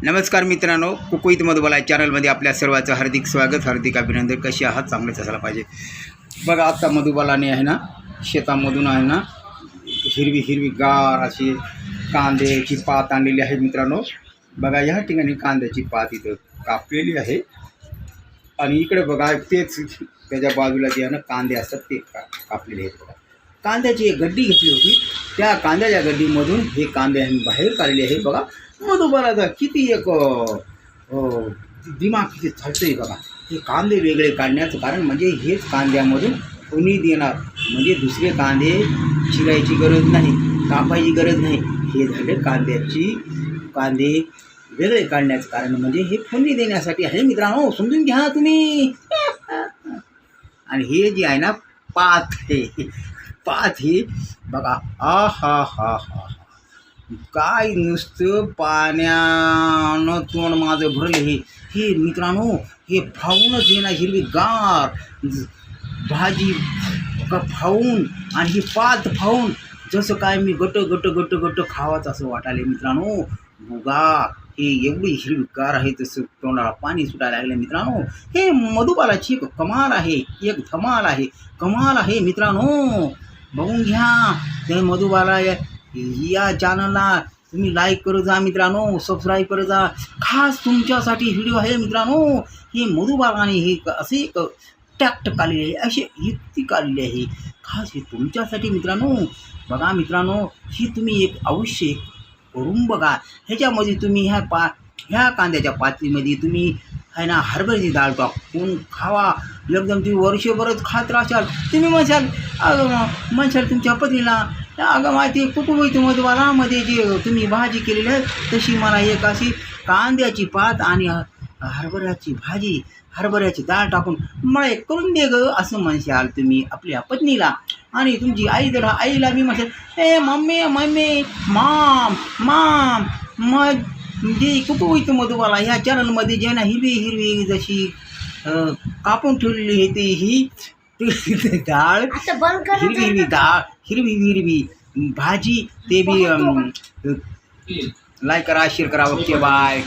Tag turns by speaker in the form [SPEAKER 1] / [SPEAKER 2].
[SPEAKER 1] नमस्कार मित्रांनो कुकुईत मधुबाला चॅनलमध्ये आपल्या सर्वांचं हार्दिक स्वागत हार्दिक अभिनंदन. कशी आहात? चांगलेच असायला पाहिजे. बघा आता मधुबालाने आहे ना शेतामधून आहे ना हिरवी हिरवी गार अशी कांद्याची पात आणलेली आहे मित्रांनो. बघा या ठिकाणी कांद्याची पात इथं कापलेली आहे. आणि इकडे बघा तेच त्याच्या बाजूला जे आहे ना कांदे असतात ते का कापलेले आहेत बघा. कांद्याची एक गड्डी घेतली होती. त्या कांद्याच्या गड्डीमधून हे कांदे आम्ही बाहेर काढले आहे. बघा मधुबालाचा किती एक दिमाग किती चालतंय बघा. हे कांदे वेगळे काढण्याचं कारण म्हणजे हेच कांद्यामधून कोणी देणार. म्हणजे दुसरे कांदे चिरायची गरज नाही कापायची गरज नाही. हे झाले कांद्याची कांदे वेगळे काढण्याचं कारण म्हणजे हे फोडणी देण्यासाठी आहे मित्रांनो. समजून घ्या तुम्ही. आणि हे जे आहे ना पात हे पाथ हे बघा आ हा हा हा काय नुसतं पाण्यानं तोंड माझं भरले हे. हे मित्रांनो हे फावूनच येणार हिरवी गार भाजी फावून आणि ही पात फावून जसं काय मी गट गट गट गट खावाच असं वाटायला मित्रांनो. मुगा हे एवढी हिरवी गार आहे तसं तोंडाला पाणी सुटायला लागले मित्रांनो. हे मधुबालाची एक कमाल आहे एक धमाल आहे. कमाल आहे मित्रांनो. बघून घ्या. ते मधुबाला या या चॅनलला तुम्ही लाईक करत जा मित्रांनो. सबस्क्राईब करत जा. खास तुमच्यासाठी व्हिडिओ आहे मित्रांनो. हे मधुबालाने हे असे एक टॅक्ट काढलेले आहे. असे युक्ती काढलेली आहे. खास हे तुमच्यासाठी मित्रांनो. बघा मित्रांनो ही तुम्ही एक अवश्य करून बघा. ह्याच्यामध्ये तुम्ही ह्या पा ह्या कांद्याच्या पातीमध्ये तुम्ही आहे ना हरभऱ्याची डाळ टाकून खावा? एकदम तुम्ही वर्षभरच खात राहशाल. तुम्ही म्हणशाल अगं म्हणशाल तुमच्या पत्नीला अगं माहिती कुटुंब मधवालामध्ये जे तुम्ही भाजी केलेली आहे तशी मला एक अशी कांद्याची पात आणि हरभऱ्याची भाजी हरभऱ्याची डाळ टाकून मला एक करून दे ग असं म्हणशाल तुम्ही आपल्या पत्नीला. आणि तुमची आई जरा आईला मी म्हणशाल ए मम्मी मम्मी माम माम मग जे कुटुंब इथं मधुबाला ह्या चॅनलमध्ये जे ना हिरवी हिरवी जशी कापून ठेवलेली आहे ती ही ती डाळ हिरवी हिरवी डाळ हिरवी हिरवी भाजी ते बी लाईक करा शेअर करा ओके बाय.